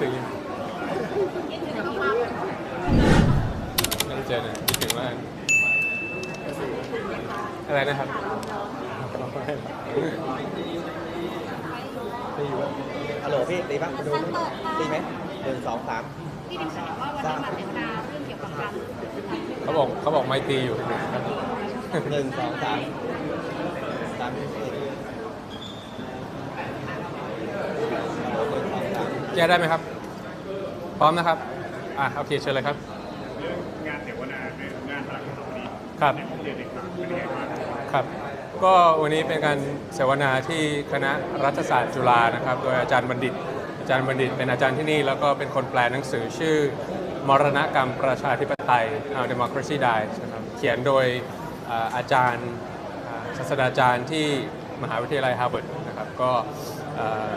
ถึงไม่ได้เจอเลยคิดถึงมากอะไรนะครับไม่อยู่แล้วฮัลโหลพี่ตีปะดูตีไหมหนึ่งสองสามที่ดิฉันบอกว่าวันนี้มาเสวนาเรื่องเกี่ยวกับการเขาบอกเขาบอกไม่ตีอยู่หนึ่งสองสามสามสี่หนึ่งสองสาม แก้ได้ไหมครับ พร้อมนะครับ อะโอเคเชิญเลยครับ เรื่องงานเสวนาในงานพลังสวัสดีครับในห้องเรียนเด็กต่างเป็นยังไงบ้างครับ ก็วันนี้เป็นการเสวนาที่คณะรัฐศาสตร์จุฬานะครับ โดยอาจารย์บัณฑิต อาจารย์บัณฑิตเป็นอาจารย์ที่นี่ แล้วก็เป็นคนแปลหนังสือชื่อ มรณกรรมประชาธิปไตย Democracy Dies นะครับ เขียนโดยอาจารย์ศาสตราจารย์ที่มหาวิทยาลัยฮาร์วาร์ดนะครับ ก็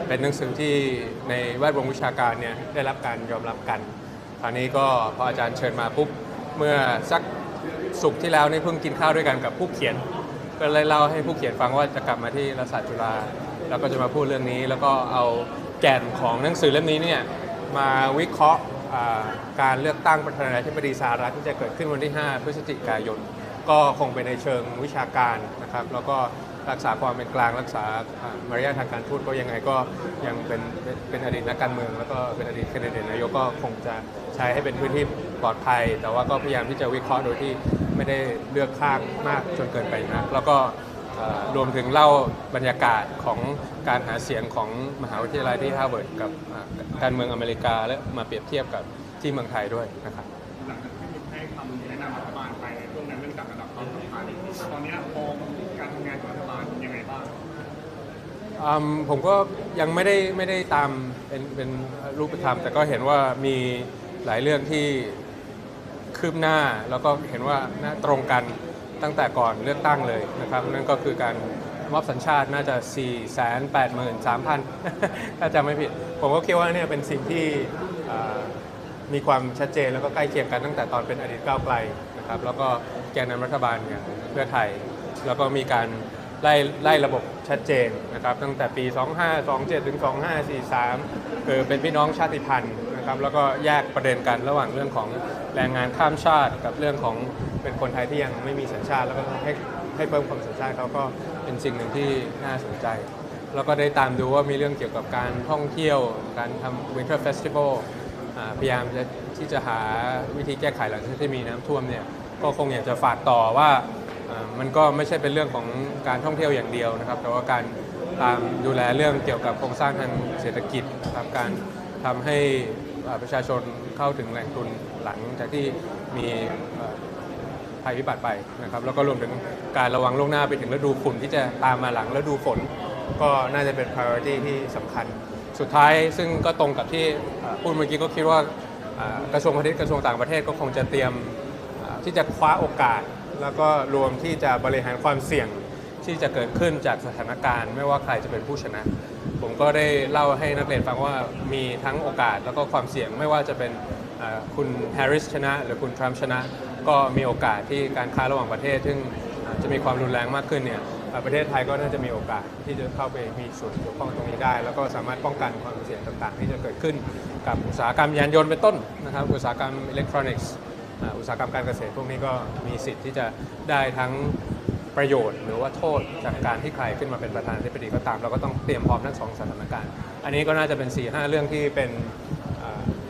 เป็นหนังสือที่ในแวดวงวิชาการเนี่ยได้รับการยอมรับกันคราวนี้ก็พออาจารย์เชิญมาปุ๊บเมื่อสักสุกที่แล้วนี่เพิ่งกินข้าวด้วยกันกับผู้เขียนก็เลยเล่าให้ผู้เขียนฟังว่าจะกลับมาที่รัศาสตร์จุฬาแล้วก็จะมาพูดเรื่องนี้ แล้วก็เอาแก่นของหนังสือเล่มนี้เนี่ยมาวิเคราะห์การเลือกตั้งประธานาธิบดีสหรัฐที่จะเกิดขึ้นวันที่ 5 พฤศจิกายน ก็คงเป็นในเชิงวิชาการนะครับ แล้วก็ รักษาความเป็นกลางรักษามารยาททางการทูตก็ยังไงก็ยังเป็นเป็นอดีตนักการเมือง แล้วก็เป็นอดีตแคนดิเดตนายกก็คงจะใช้ให้เป็นพื้นที่ปลอดภัย แต่ว่าก็พยายามที่จะวิเคราะห์โดยที่ไม่ได้เลือกข้างมากจนเกินไปนะแล้วก็รวมถึงเล่าบรรยากาศของการหาเสียงของมหาวิทยาลัยที่ฮาร์วาร์ดกับการเมืองอเมริกา และมาเปรียบเทียบกับที่เมืองไทยด้วยนะครับ อืมผมก็ยังไม่ได้ไม่ได้ตามเป็นเป็นรูปธรรม แต่ก็เห็นว่ามีหลายเรื่องที่คืบหน้าแล้วก็เห็นว่าน่าตรงกันตั้งแต่ก่อนเลือกตั้งเลยนะครับนั่นก็คือการมอบสัญชาติน่าจะ 4 8 3 0 0 0 ถ้าจำไม่ผิด ผมก็คิดว่าเนี่ยเป็นสิ่งที่มีความชัดเจนแล้วก็ใกล้เคียงกันตั้งแต่ตอนเป็นอดีตก้าวไกลนะครับแล้วก็แกนนำรัฐบาลเนี่ยเพื่อไทย แล้วก็มีการ ไล่ไล่ระบบชัดเจนนะครับตั้งแต่ปี 2527 ถึง 2543คือเป็นพี่น้องชาติพันธุ์นะครับแล้วก็แยกประเด็นกันระหว่างเรื่องของแรงงานข้ามชาติ กับเรื่องของเป็นคนไทยที่ยังไม่มีสัญชาติ แล้วก็ให้ให้เพิ่มความสัญชาติเขาก็เป็นสิ่งหนึ่งที่น่าสนใจ แล้วก็ได้ตามดูว่ามีเรื่องเกี่ยวกับการท่องเที่ยวการทำ Winter Festival พยายามจะที่จะหาวิธีแก้ไขหลังจากที่มีน้ำท่วมเนี่ยก็คงอยากจะฝากต่อว่า มันก็ไม่ใช่เป็นเรื่องของการท่องเที่ยวอย่างเดียวนะครับ แต่ว่าการตามดูแลเรื่องเกี่ยวกับโครงสร้างทางเศรษฐกิจนะครับการทำให้ประชาชนเข้าถึงแหล่งทุนหลังจากที่มีภัยพิบัติไปนะครับแล้วก็รวมถึงการระวังล่วงหน้าไปถึงฤดูฝุ่นที่จะตามมาหลังฤดูฝน ก็น่าจะเป็น priority ที่สำคัญ สุดท้ายซึ่งก็ตรงกับที่พูดเมื่อกี้ก็คิดว่ากระทรวงพาณิชย์กระทรวงต่างประเทศก็คงจะเตรียมที่จะคว้าโอกาส แล้วก็รวมที่จะบริหารความเสี่ยงที่จะเกิดขึ้นจากสถานการณ์ ไม่ว่าใครจะเป็นผู้ชนะ ผมก็ได้เล่าให้นักเรียนฟังว่ามีทั้งโอกาสแล้วก็ความเสี่ยงไม่ว่าจะเป็นคุณแฮร์ริสชนะ หรือคุณทรัมป์ชนะ ก็มีโอกาสที่การค้าระหว่างประเทศ ซึ่งจะมีความรุนแรงมากขึ้นเนี่ยประเทศไทยก็น่าจะมีโอกาสที่จะเข้าไปมีส่วนเกี่ยวข้องตรงนี้ได้ แล้วก็สามารถป้องกันความเสี่ยงต่างๆ ที่จะเกิดขึ้นกับอุตสาหกรรมยานยนต์เป็นต้นนะครับอุตสาหกรรมอิเล็กทรอนิกส์ อุตสาหกรรมการเกษตรพวกนี้ก็มีสิทธิ์ที่จะได้ทั้งประโยชน์ หรือว่าโทษจากการที่ใครขึ้นมาเป็นประธานาธิบดีก็ตาม เราก็ต้องเตรียมพร้อมทั้งสองสถานการณ์ อันนี้ก็น่าจะเป็น4 5เรื่องที่เป็น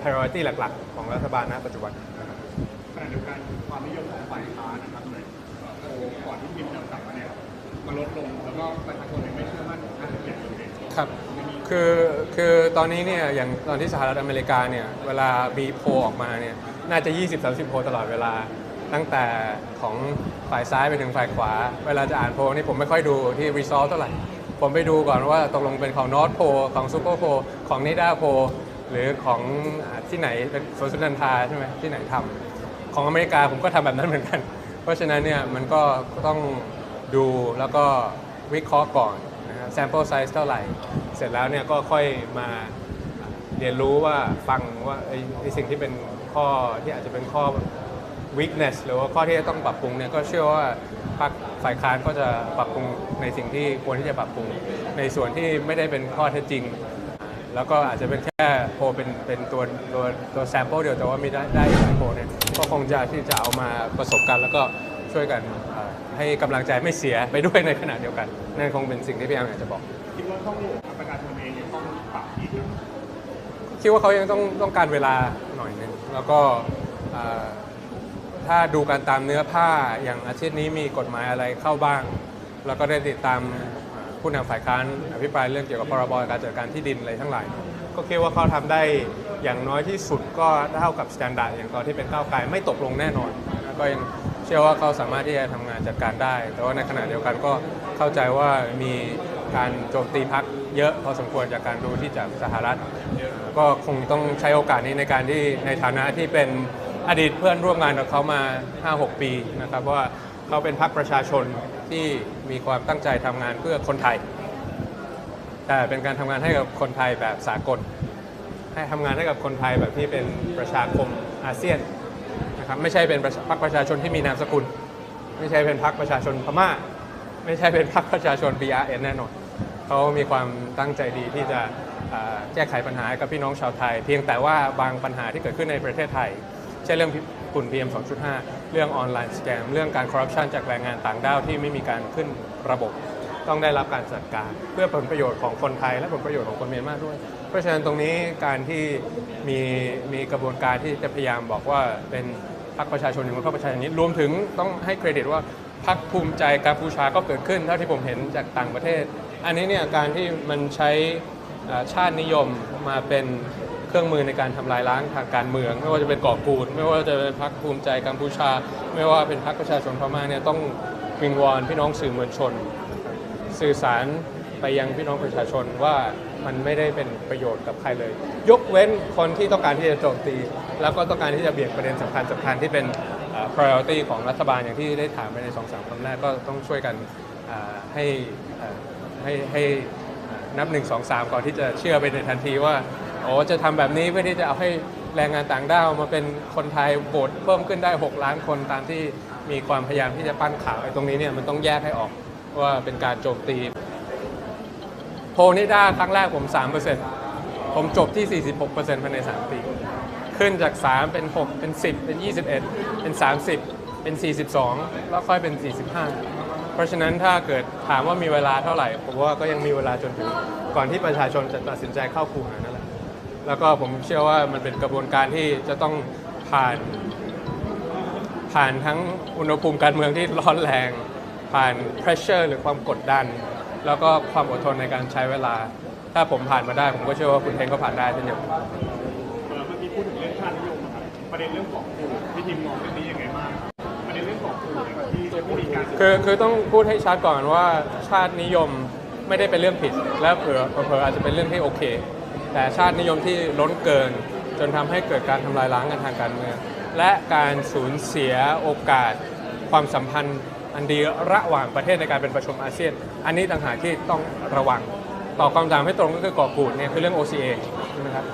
priority หลักๆ ของรัฐบาลณปัจจุบันนะครับขณะเดียวกันความนิยมของฝ่ายค้านนะครับเลยโอ้ก่อนที่บินจะกลับมาเนี่ยมันลดลงแล้วก็ประชาชนไม่เชื่อมั่นของท่านเป็นอย่างเด่นครับคือคือตอนนี้เนี่ยอย่างตอนที่สหรัฐอเมริกาเนี่ยเวลามีโพออกมาเนี่ย น่าจะ 20-30 โพลตลอดเวลา ตั้งแต่ของฝ่ายซ้ายไปถึงฝ่ายขวา เวลาจะอ่านโพลนี่ผมไม่ค่อยดูที่ result เท่าไหร่ ผมไปดูก่อนว่าตกลงเป็นของ North โพลของ Super โพของ NIDA โพลหรือของที่ไหนเป็นสวนสุนันทาใช่ไหมที่ไหนทำของอเมริกาผมก็ทำแบบนั้นเหมือนกัน เพราะฉะนั้นเนี่ยมันก็ต้องดูแล้วก็วิเคราะห์ก่อนนะครับ sample size เท่าไหร่ เสร็จแล้วเนี่ยก็ค่อยมาเรียนรู้ว่าฟังว่าไอ้สิ่งที่เป็น ข้อที่อาจจะเป็นข้อ weakness หรือว่าข้อที่จะต้องปรับปรุงเนี่ยก็เชื่อว่าพรรคฝ่ายค้านก็จะปรับปรุงในสิ่งที่ควรที่จะปรับปรุง ในส่วนที่ไม่ได้เป็นข้อเท็จจริง แล้วก็อาจจะเป็นแค่โพลเป็นเป็นตัวตัวตัวแซมเปิลเดียวแต่ว่ามีได้ได้หลายโพเนี่ยก็คงจะที่จะเอามาประสบกันแล้วก็ช่วยกันให้กำลังใจไม่เสียไปด้วยในขณะเดียวกันนั่นคงเป็นสิ่งที่พี่แอมอยากจะบอกคิดว่าต้องประชาชนเองต้องปรับอีก คิดว่าเขายังต้องต้องการเวลาหน่อยนึงแล้วก็ถ้าดูการตามเนื้อผ้าอย่างอาทิตย์นี้มีกฎหมายอะไรเข้าบ้าง แล้วก็ได้ติดตามผู้นำฝ่ายค้านอภิปรายเรื่องเกี่ยวกับพรบการจัดการที่ดินอะไรทั้งหลาย ก็คิดว่าเขาทำได้อย่างน้อยที่สุดก็เท่ากับสแตนดาร์ดอย่างตอนที่เป็นก้าวไกลไม่ตกลงแน่นอนก็ยังเชื่อว่าเขาสามารถที่จะทำงานจัดการได้ แต่ว่าในขณะเดียวกันก็เข้าใจว่ามี การโจมตีพักเยอะพอสมควรจากการดูที่จากสหรัฐ ก็คงต้องใช้โอกาสนี้ในการที่ในฐานะที่เป็นอดีตเพื่อนร่วมงานกับเขามา 5-6 ปีนะครับว่าเขาเป็นพรรคประชาชนที่มีความตั้งใจทำงานเพื่อคนไทย แต่เป็นการทำงานให้กับคนไทยแบบสากล ให้ทำงานให้กับคนไทยแบบที่เป็นประชาคมอาเซียนนะครับไม่ใช่เป็นพรรคประชาชนที่มีนามสกุล ไม่ใช่เป็นพรรคประชาชนพม่า ไม่ใช่เป็นพรรคประชาชน BRN แน่นอน เขามีความตั้งใจดีที่จะแก้ไขปัญหากับพี่น้องชาวไทย เพียงแต่ว่าบางปัญหาที่เกิดขึ้นในประเทศไทยเช่นเรื่องฝุ่น PM 2.5 เรื่องออนไลน์สแกม เรื่องการคอร์รัปชันจากแรงงานต่างด้าวที่ไม่มีการขึ้นระบบ ต้องได้รับการจัดการ เพื่อผลประโยชน์ของคนไทย และผลประโยชน์ของคนเมียนมาด้วย เพราะฉะนั้นตรงนี้การที่มีมีกระบวนการที่จะพยายามบอกว่าเป็นพรรคประชาชนหรือว่าพรรคประชาชนนี้รวมถึงต้องให้เครดิตว่าพรรคภูมิใจกัมพูชาก็เกิดขึ้น เท่าที่ผมเห็นจากต่างประเทศ อันนี้เนี่ยการที่มันใช้ชาตินิยมมาเป็นเครื่องมือในการทำลายล้างทางการเมือง ไม่ว่าจะเป็นก่อกูด ไม่ว่าจะเป็นพรรคภูมิใจกัมพูชา ไม่ว่าเป็นพรรคประชาชนพม่าเนี่ยต้องวิงวอนพี่น้องสื่อมวลชน สื่อสารไปยังพี่น้องประชาชนว่ามันไม่ได้เป็นประโยชน์กับใครเลย ยกเว้นคนที่ต้องการที่จะโจมตี แล้วก็ต้องการที่จะเบี่ยงประเด็นสำคัญสำคัญที่เป็น priority ของรัฐบาลอย่างที่ได้ถามไปในสองสามคำแรกก็ต้องช่วยกันให้ ให้ให้นับหนึ่งสองสามก่อนที่จะเชื่อไปในทันทีว่าโอ้จะทำแบบนี้เพื่อที่จะเอาให้แรงงานต่างด้าวมาเป็นคนไทยโบสเพิ่มขึ้นได้ 6 ล้านคนตามที่มีความพยายามที่จะปั้นข่าวไอ้ตรงนี้เนี่ยมันต้องแยกให้ออกว่าเป็นการโจมตี โพนิด้าครั้งแรกผม 3%ผมจบที่ 46%ภายใน 3 ปี ขึ้นจาก 3 เป็น 6 เป็น 10 เป็น 21 เป็น 30 เป็น 42 แล้วค่อยเป็น 45 เพราะฉะนั้นถ้าเกิดถามว่ามีเวลาเท่าไหร่ ผมว่าก็ยังมีเวลาจนถึงก่อนที่ประชาชนจะตัดสินใจเข้าคูหานั่นแหละแล้วก็ผมเชื่อว่ามันเป็นกระบวนการที่จะต้องผ่าน ผ่านทั้งอุณหภูมิการเมืองที่ร้อนแรง ผ่าน pressure หรือความกดดัน แล้วก็ความอดทนในการใช้เวลา ถ้าผมผ่านมาได้ ผมก็เชื่อว่าคุณเทงก็ผ่านได้เช่นเดียวกันเมื่อกี้พูดถึงเรื่องชาตินิยมครับประเด็นเรื่องของกูพี่ทีมมองเรื่องนี้ยังไง คือคือต้องพูดให้ชัดก่อนว่าชาตินิยมไม่ได้เป็นเรื่องผิด และเผื่อเผื่ออาจจะเป็นเรื่องที่โอเค แต่ชาตินิยมที่ล้นเกิน จนทำให้เกิดการทำลายล้างกันทางการเมืองและการสูญเสียโอกาส ความสัมพันธ์อันดีระหว่างประเทศในการเป็นประชุมอาเซียน อันนี้ต่างหากที่ต้องระวังต่อคำถามให้ตรงก็คือก่อกูดเนี่ยคือเรื่อง OCA ใช่ไหมครับ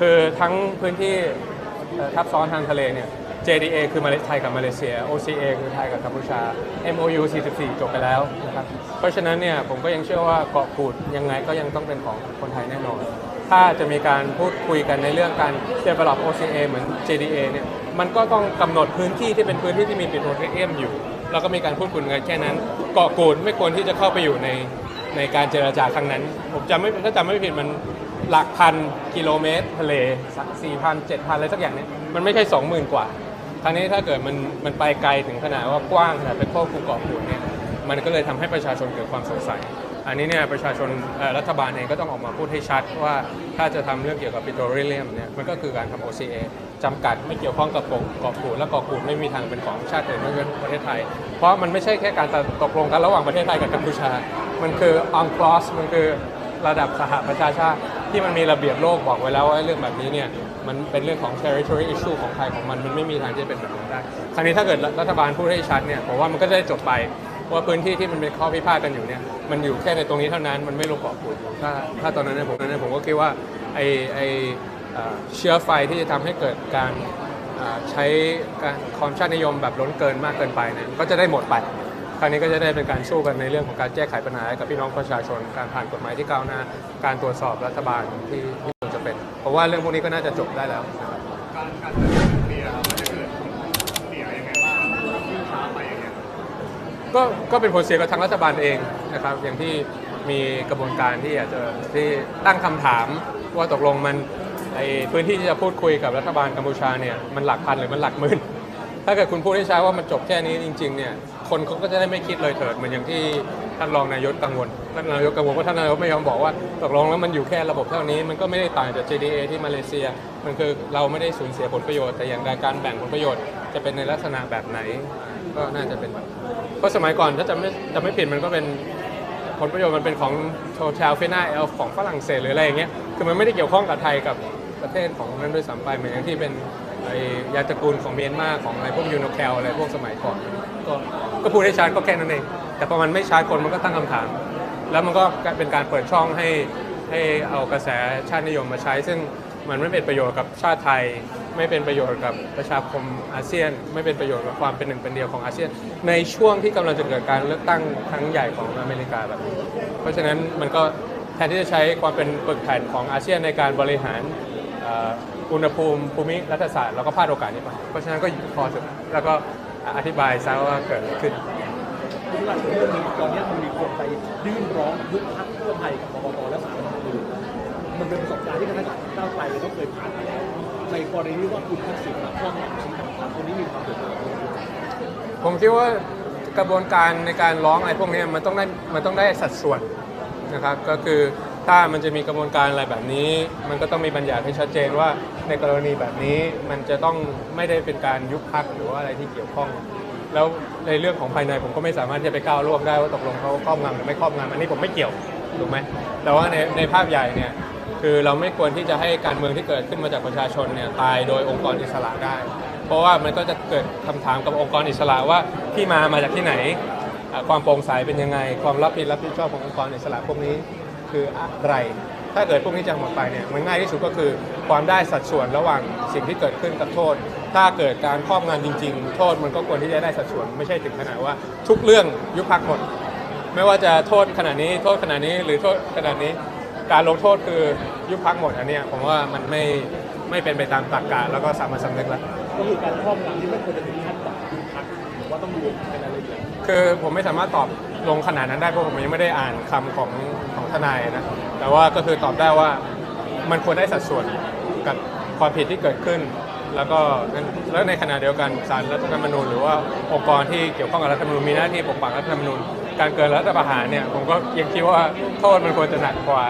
คือทั้งพื้นที่ทับซ้อนทางทะเลเนี่ย JDA คือมาเลไทยกับมาเลเซีย OCA คือไทยกับกัมพูชา MOU 44 จบไปแล้วนะครับเพราะฉะนั้นเนี่ยผมก็ยังเชื่อว่าเกาะกูดยังไงก็ยังต้องเป็นของคนไทยแน่นอน ถ้าจะมีการพูดคุยกันในเรื่องการ develop OCA เหมือน JDA เนี่ยมันก็ต้องกำหนดพื้นที่ที่เป็นพื้นที่ที่มีปิโตรเลียมอยู่ แล้วก็มีการพูดคุยกันแค่นั้น เกาะกูดไม่ควรที่จะเข้าไปอยู่ในในการเจรจาครั้งนั้น ผมจำไม่ถ้าจำไม่ผิดมันหลักพันกิโลเมตรทะเลสี่พันเจ็ดพันอะไรสักอย่างเนี่ยมันไม่ใช่สองหมื่นกว่า ครั้งนี้ถ้าเกิดมันมันไปไกลถึงขนาดว่ากว้างขนาดเป็นข้อคูเกาะกูดเนี่ยมันก็เลยทำให้ประชาชนเกิดความสงสัย อันนี้เนี่ยประชาชนรัฐบาลเองก็ต้องออกมาพูดให้ชัดว่าถ้าจะทำเรื่องเกี่ยวกับปิโตรเลียมเนี่ยมันก็คือการทำ OCA จำกัดไม่เกี่ยวข้องกับเกาะกูดและเกาะกูดไม่มีทางเป็นของชาติอื่นไม่เว้นประเทศไทย เพราะมันไม่ใช่แค่การตกลงกันระหว่างประเทศไทยกับกัมพูชา มันคือ UNCLOS มันคือระดับสหประชาชาติที่มันมีระเบียบโลกบอกไว้แล้วว่าเรื่องแบบนี้เนี่ย มันเป็นเรื่องของ territory issue ของใครของมัน มันไม่มีทางที่จะเป็นแบบนั้นได้ คราวนี้ถ้าเกิดรัฐบาลพูดให้ชัดเนี่ยผมว่ามันก็จะได้จบไปว่าพื้นที่ที่มันเป็นข้อพิพาทกันอยู่เนี่ยมันอยู่แค่ในตรงนี้เท่านั้นมันไม่ลงเกาะกูดถ้าถ้าตอนนั้นเนี่ยผมตอนนั้นผมก็คิดว่าไอไอเชื้อไฟที่จะทำให้เกิดการใช้การความชาตินิยมแบบล้นเกินมากเกินไปเนี่ยก็จะได้หมดไปคราวนี้ก็จะได้เป็นการสู้กันในเรื่องของการแก้ไขปัญหาให้กับพี่น้องประชาชน การผ่านกฎหมายที่ก้าวหน้า การตรวจสอบรัฐบาลที่ ว่าเรื่องพวกนี้ก็น่าจะจบได้แล้วนะครับการการเดินเคลียมันจะเกิดเสียยังไงบ้างยิ่งช้าไปอย่างเงี้ยก็ก็เป็นผลเสียกับทางรัฐบาลเองนะครับอย่างที่มีกระบวนการที่อาจจะที่ตั้งคำถามว่าตกลงมันไอพื้นที่ที่จะพูดคุยกับรัฐบาลกัมพูชาเนี่ยมันหลักพันหรือมันหลักหมื่น ถ้าเกิดคุณพูดให้ช้าว่ามันจบแค่นี้จริงๆเนี่ยคนเขาก็จะได้ไม่คิดเลยเถิดเหมือนอย่างที่ ท่านรองนายกกังวลท่านนายกกังวลว่าท่านนายกไม่ยอมบอกว่าตกลงแล้วมันอยู่แค่ระบบเท่านี้มันก็ไม่ได้ต่างจาก JDA ที่มาเลเซีย มันคือเราไม่ได้สูญเสียผลประโยชน์แต่อย่างใดการแบ่งผลประโยชน์จะเป็นในลักษณะแบบไหน ก็น่าจะเป็นเพราะสมัยก่อนถ้าจะไม่จะไม่ผิดมันก็เป็นผลประโยชน์มันเป็นของโชชาวเฟน่าเอลของฝรั่งเศสหรืออะไรอย่างเงี้ยคือมันไม่ได้เกี่ยวข้องกับไทยกับประเทศของนั้นด้วยซ้ำไปเหมือนอย่างที่เป็นไอยาตระกูลของเมียนมาของอะไรพวกยูโนแคลอะไรพวกสมัยก่อนก็ก็พูดให้ชัดก็แค่นั้นเอง แต่พอมันไม่ใชัดคนมันก็ตั้งคำถาม แล้วมันก็เป็นการเปิดช่องให้ให้เอากระแสชาตินิยมมาใช้ ซึ่งมันไม่เป็นประโยชน์กับชาติไทย ไม่เป็นประโยชน์กับประชาคมอาเซียน ไม่เป็นประโยชน์กับความเป็นหนึ่งเป็นเดียวของอาเซียน ในช่วงที่กำลังจะเกิดการเลือกตั้งครั้งใหญ่ของอเมริกาแบบนี้เพราะฉะนั้นมันก็แทนที่จะใช้ความเป็นปึกแผ่นของอาเซียนในการบริหารอุณหภูมิภูมิรัฐศาสตร์แล้วก็พลาดโอกาสนี้ไปเพราะฉะนั้นก็พอเถอะแล้วก็อธิบายซะว่าเกิดอะไรขึ้น ที่ว่าเรื่องนี้ตอนนี้มันมีคนไปยื่นร้องยุบพักเพื่อไทยกับกบฏและสารรัฐธรรมนูญมันเป็นประสบการณ์ที่คณะกรรมการก้าวไกลเขาเคยผ่านมาแล้วในกรณีที่ว่าคุณทักษิณมาครอบงำชี้ต่างๆตรงนี้มีความเดือดร้อนผมคิดว่ากระบวนการในการร้องอะไรพวกนี้มันต้องได้มันต้องได้สัดส่วนนะครับก็คือถ้ามันจะมีกระบวนการอะไรแบบนี้ มันก็ต้องมีบัญญัติให้ชัดเจนว่าในกรณีแบบนี้มันจะต้องไม่ได้เป็นการยุบพักหรือว่าอะไรที่เกี่ยวข้อง แล้วในเรื่องของภายในผมก็ไม่สามารถที่จะไปก้าวล่วงได้ว่าตกลงเขาครอบงำหรือไม่ครอบงำอันนี้ผมไม่เกี่ยวถูกไหมแต่ว่าในในภาพใหญ่เนี่ยคือเราไม่ควรที่จะให้การเมืองที่เกิดขึ้นมาจากประชาชนเนี่ยตายโดยองค์กรอิสระได้ เพราะว่ามันก็จะเกิดคำถามกับองค์กรอิสระว่าที่มามาจากที่ไหน ความโปร่งใสเป็นยังไง ความรับผิดรับผิดชอบขององค์กรอิสระพวกนี้คืออะไรถ้าเกิดพวกนี้จะหมดไปเนี่ยมันง่ายที่สุดก็คือความได้สัดส่วนระหว่างสิ่งที่เกิดขึ้นกับโทษ ถ้าเกิดการครอบงำจริง ๆ โทษมันก็ควรที่จะได้สัดส่วนไม่ใช่ถึงขนาดว่า ทุกเรื่องยุบพักหมด ไม่ว่าจะโทษขนาดนี้โทษขนาดนี้หรือโทษขนาดนี้ การลงโทษคือยุบพักหมดอันเนี้ยผมว่ามันไม่ไม่เป็นไปตามตรรกะแล้วก็สามัญสำนึกแล้ว ก็คือการครอบงำที่ไม่ควรจะถึงขั้นแบบยุบพักหรือว่าต้องรวมกันอะไรอย่างเงี้ยคือผมไม่สามารถตอบลงขนาดนั้นได้เพราะผมยังไม่ได้อ่านคำของของทนายนะ แต่ว่าก็คือตอบได้ว่ามันควรได้สัดส่วนกับความผิดที่เกิดขึ้น แล้วก็แล้วในขณะเดียวกันศาลรัฐธรรมนูญหรือว่าองค์กรที่เกี่ยวข้องกับรัฐธรรมนูญมีหน้าที่ปกปักรัฐธรรมนูญการเกิดรัฐประหารเนี่ยผมก็ยังคิดว่าโทษมันควรจะหนักกว่า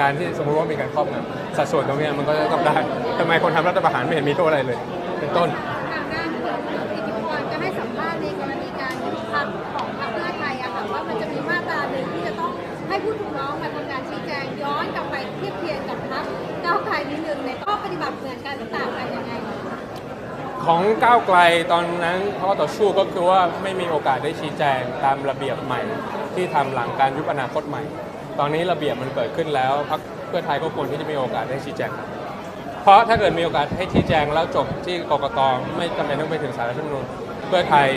การที่สมมติว่ามีการครอบงำสัดส่วนตรงนี้มันก็จะต้องได้ทำไมคนทำรัฐประหารไม่เห็นมีโทษอะไรเลย เป็นต้นทางด้านคุณอิทธิพรก็ให้สัมภาษณ์ในกรณีการพักของพรรคไทยอะค่ะว่ามันจะมีมาตราหนึ่งที่จะต้องให้ผู้ถูกร้องมาทำการชี้แจงย้อนกลับไปเทียบเทียงกับพรรคก้าวไกลนิดนึงในข้อปฏิบัติเหมือนกันหรือต่างกันยังไง ของก้าวไกลตอนนั้นข้อต่อสู้ก็คือว่าไม่มีโอกาสได้ชี้แจงตามระเบียบใหม่ ที่ทำหลังการยุบอนาคตใหม่ ตอนนี้ระเบียบมันเกิดขึ้นแล้วพรรคเพื่อไทยก็ควรที่จะมีโอกาสได้ชี้แจง เพราะถ้าเกิดมีโอกาสให้ชี้แจงแล้วจบที่กกตไม่จำเป็นต้องไปถึงสารรัฐธรรมนูญเพื่อไทย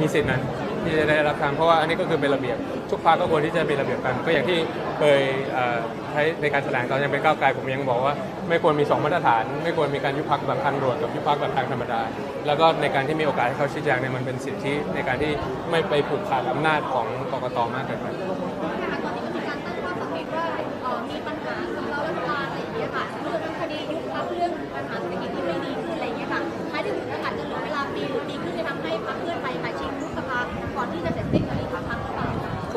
มีสิทธินั้น ที่จะได้รับทำเพราะว่าอันนี้ก็คือเป็นระเบียบทุกพรรคก็ควรที่จะมีระเบียบกัน ก็อย่างที่เคยเอ่อใช้ในการแถลงตอนยังเป็นก้าวไกลผมยังบอกว่า ไม่ควรมีสองมาตรฐาน ไม่ควรมีการยุบพักแบบทางด่วนกับยุบพักแบบทางธรรมดา แล้วก็ในการที่มีโอกาสให้เขาชี้แจงเนี่ยมันเป็นสิทธิในการที่ไม่ไปผูกขาดอำนาจของกกตมากเกินไป ตอนนี้ก็มีการตั้งข้อสังเกตว่าเอ่อมีปัญหากับเรารัฐบาลอะไรอย่างเงี้ยค่ะเรื่องคดียุบพักเรื่องปัญหาเศรษฐกิจที่ไม่ดีขึ้นอะไรอย่างเงี้ยค่ะท้ายที่สุดแล้วอาจจะเหลือเวลาปีหรือปีครึ่งจะทำให้พรรคเพื่อไทยค่ะชิ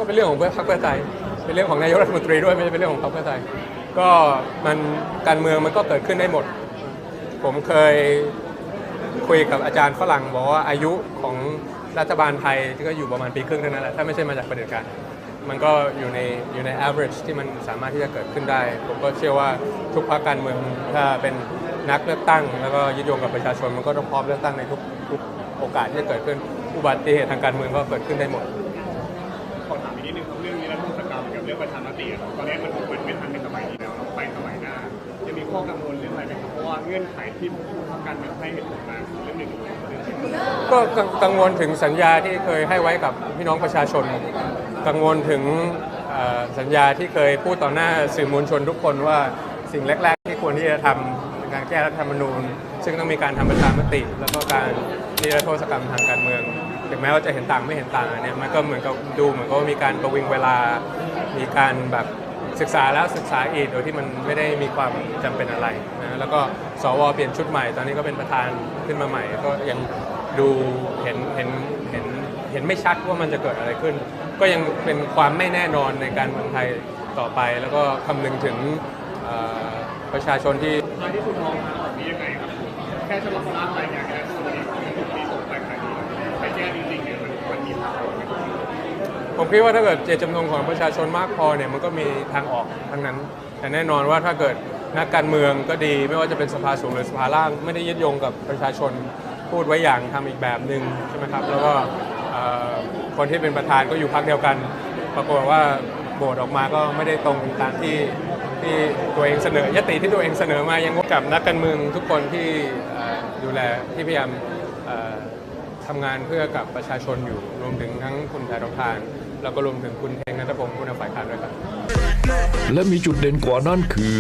ก็เป็นเรื่องของเพื่อพรรคเพื่อไทย เป็นเรื่องของนายกรัฐมนตรีด้วยไม่ใช่เป็นเรื่องของพรรคเพื่อไทย ก็มันการเมืองมันก็เกิดขึ้นได้หมด ผมเคยคุยกับอาจารย์ฝรั่งบอกว่าอายุของรัฐบาลไทยก็อยู่ประมาณปีครึ่งเท่านั้นแหละถ้าไม่ใช่มาจากประเด็จการ มันก็อยู่ในอยู่ใน average ที่มันสามารถที่จะเกิดขึ้นได้ ผมก็เชื่อว่าทุกพรรคการเมืองถ้าเป็นนักเลือกตั้ง แล้วก็ยึดโยงกับประชาชนมันก็ต้องพร้อมเลือกตั้งในทุกทุกโอกาสที่จะเกิดขึ้นอุบัติเหตุทางการเมืองก็เกิดขึ้นได้หมด นิดนึงครับเรื่องนี้รัฐธรรมกรรมกับเรื่องประชามติอะตอนนี้มันถูกเป็นไม่ทันในสมัยนี้แล้วเราไปสมัยหน้าจะมีข้อกังวลเรื่องอะไรไหมครับเพราะว่าเงื่อนไขที่ทางการเมืองให้เหตุผลมาเรื่องหนึ่งเรื่องหนึ่งก็กังวลถึงสัญญาที่เคยให้ไว้กับพี่น้องประชาชน กังวลถึงสัญญาที่เคยพูดต่อหน้าสื่อมวลชนทุกคนว่าสิ่งแรก ๆ ที่ควรที่จะทำการแก้รัฐธรรมนูญ ซึ่งต้องมีการทำประชามติ แล้วก็การนิรโทษกรรมทางการเมือง ถึงแม้ว่าจะเห็นต่างไม่เห็นต่างอันเนี่ยมันก็เหมือนกับดูเหมือนกับว่ามีการประวิงเวลา มีการแบบศึกษาแล้วศึกษาอีกโดยที่มันไม่ได้มีความจำเป็นอะไรนะแล้วก็สวเปลี่ยนชุดใหม่ตอนนี้ก็เป็นประธานขึ้นมาใหม่ ก็ยังดูเห็นเห็นเห็นเห็นไม่ชัดว่ามันจะเกิดอะไรขึ้น ก็ยังเป็นความไม่แน่นอนในการเมืองไทยต่อไป แล้วก็คำนึงถึงเอ่อประชาชนที่ท้ายที่สุดมองทางออกนี้ยังไงครับ แค่จะมาร่างรายงานแค่ตัวนี้ปีส่งไปขนาดนี้ไปแก้จริงๆเนี่ยมันมันมีทางออกไหมผมคิดว่าถ้าเกิดเจตจำนงของประชาชนมากพอเนี่ยมันก็มีทางออกทั้งนั้น แต่แน่นอนว่าถ้าเกิดนักการเมืองก็ดี ไม่ว่าจะเป็นสภาสูงหรือสภาล่าง ไม่ได้ยึดโยงกับประชาชนพูดไว้อย่างทำอีกแบบหนึ่งใช่ไหมครับแล้วก็เอ่อคนที่เป็นประธานก็อยู่พรรคเดียวกัน ปรากฏว่าโหวตออกมาก็ไม่ได้ตรงตามที่ที่ตัวเองเสนอยติที่ตัวเองเสนอมายังกับนักการเมืองทุกคนที่เอ่อดูแลที่พยายามเอ่อ ทำงานเพื่อกับประชาชนอยู่ รวมถึงทั้งคุณแพรทองทาน แล้วก็รวมถึงคุณเทงนัทพงศ์ผู้นำฝ่ายค้านด้วยครับ และมีจุดเด่นกว่านั้นคือ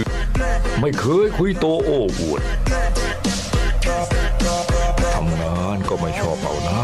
ไม่เคยคุยโตโอ้อวดทำงานก็ไม่ชอบเอาหน้า